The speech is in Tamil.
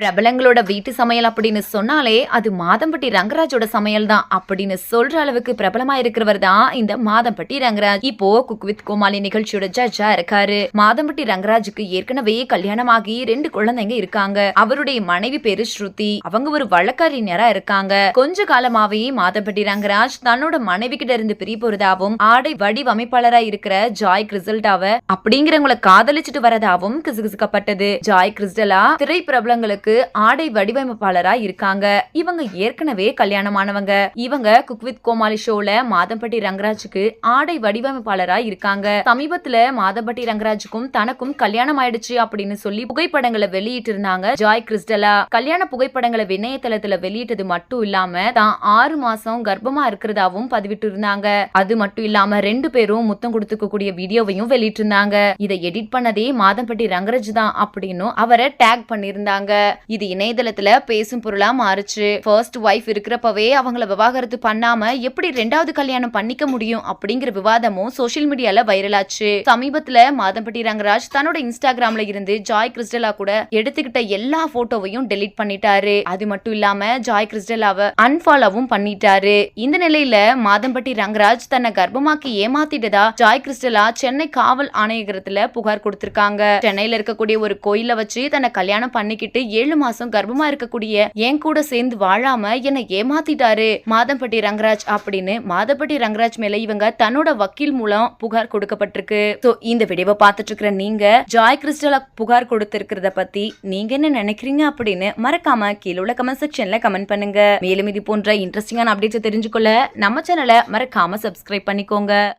பிரபலங்களோட வீட்டு சமையல் அப்படின்னு சொன்னாலே அது மாதம்பட்டி ரங்கராஜோட சமையல் தான் அப்படின்னு சொல்ற அளவுக்கு பிரபலமா இருக்கிறவர் தான் இந்த மாதம்பட்டி ரங்கராஜ். இப்போ குக் வித் கோமாளி நிகழ்ச்சியோட ஜட்ஜா இருக்காரு. மாதம்பட்டி ரங்கராஜுக்கு ஏற்கனவே கல்யாணமாகி ரெண்டு குழந்தைங்க இருக்காங்க. அவருடைய மனைவி பேரு ஸ்ருதி. அவங்க ஒரு வழக்கறிஞரா இருக்காங்க. கொஞ்ச காலமாவே மாதம்பட்டி ரங்கராஜ் தன்னோட மனைவி கிட்ட இருந்து பிரிய போறதாவும் ஆடை வடிவமைப்பாளரா இருக்கிற ஜாய் கிறிஸ்டல்டாவ அப்படிங்கிறவங்கள காதலிச்சுட்டு வரதாவும் கிசுகிசுக்கப்பட்டது. ஜாய் கிறிஸ்டலா திரை பிரபலங்களுக்கு ஆடை வடிவமைப்பாளரா இருக்காங்க. இவங்க ஏற்கனவே கல்யாணமானவங்க. இவங்க குக் வித் கோமாளி ஷோல மாதம்பட்டி ரங்கராஜுக்கு ஆடை வடிவமைப்பாளரா இருக்காங்க. சமீபத்துல மாதம்பட்டி ரங்கராஜுக்கும் தனக்கும் கல்யாணம் ஆயிடுச்சு அப்படின்னு சொல்லி புகைப்படங்களை வெளியிட்டு இருந்தாங்க ஜாய் கிறிஸ்டலா. கல்யாண புகைப்படங்களை இணையதளத்துல வெளியிட்டது மட்டும் இல்லாம தான் ஆறு மாசம் கர்ப்பமா இருக்கிறதாவும் பதிவிட்டு இருந்தாங்க அது மட்டும் இல்லாம ரெண்டு பேரும் முத்தம் கொடுத்துக்கக்கூடிய வீடியோவையும் வெளியிட்டு இருந்தாங்க இதை எடிட் பண்ணதே மாதம்பட்டி ரங்கராஜ் தான் அப்படின்னு அவரை டேக் பண்ணியிருந்தாங்க. இது இணையதளத்துல பேசும் பொருளா மாறுச்சு. ஃபர்ஸ்ட் ஒய்ஃப் இருக்கிறப்பவே அவங்கள விவாகரத்து பண்ணாம எப்படி ரெண்டாவது கல்யாணம் பண்ணிக்க முடியும் அப்படிங்கிற விவாதமும் சோஷியல் மீடியால வைரலாச்சு சமீபத்துல மாதம்பட்டி ரங்கராஜ் தன்னோட இன்ஸ்டாகிராம்ல இருந்து ஜாய் கிறிஸ்டலா கூட எடுத்துக்கிட்ட எல்லா போட்டோவையும் டெலீட் பண்ணிட்டாரு. அது மட்டும் இல்லாம ஜாய் கிறிஸ்டலாவை அன்ஃபாலோவும் பண்ணிட்டாரு. இந்த நிலையில மாதம்பட்டி ரங்கராஜ் தன்னை கர்ப்பமாக்கி ஏமாத்திட்டதா ஜாய் கிறிஸ்டலா சென்னை காவல் ஆணையகரத்துல புகார் கொடுத்திருக்காங்க. சென்னையில இருக்கக்கூடிய ஒரு கோயில வச்சு தன்னை கல்யாணம் பண்ணிக்கிட்டு ஏழு மாசம் கர்ப்பமா இருக்கக்கூடிய என் கூட சேர்ந்து வாழாம என்னை ஏமாத்திட்டாரு. மாதம்பட்டி ரங்கராஜ் அப்படின்னு மாதம்பட்டி ரங்கராஜ் மேல இவங்க தன்னோட வக்கீல் மூலம் புகார் கொடுக்கப்பட்டிருக்கு. சோ இந்த வீடியோவை பார்த்துட்டு இருக்கிற நீங்க ஜாய் கிறிஸ்டலா புகார் கொடுத்திருக்கிறத பத்தி நீங்க என்ன நினைக்கிறீங்க அப்படின்னு மறக்காம கீழே உள்ள கமெண்ட் செக்ஷன்ல கமெண்ட் பண்ணுங்க. மேலும் இது போன்ற இன்ட்ரெஸ்டிங்கான அப்டேட்ஸ் தெரிஞ்சுக்கொள்ள நம்ம சேனலை மறக்காம சப்ஸ்கிரைப் பண்ணிக்கோங்க.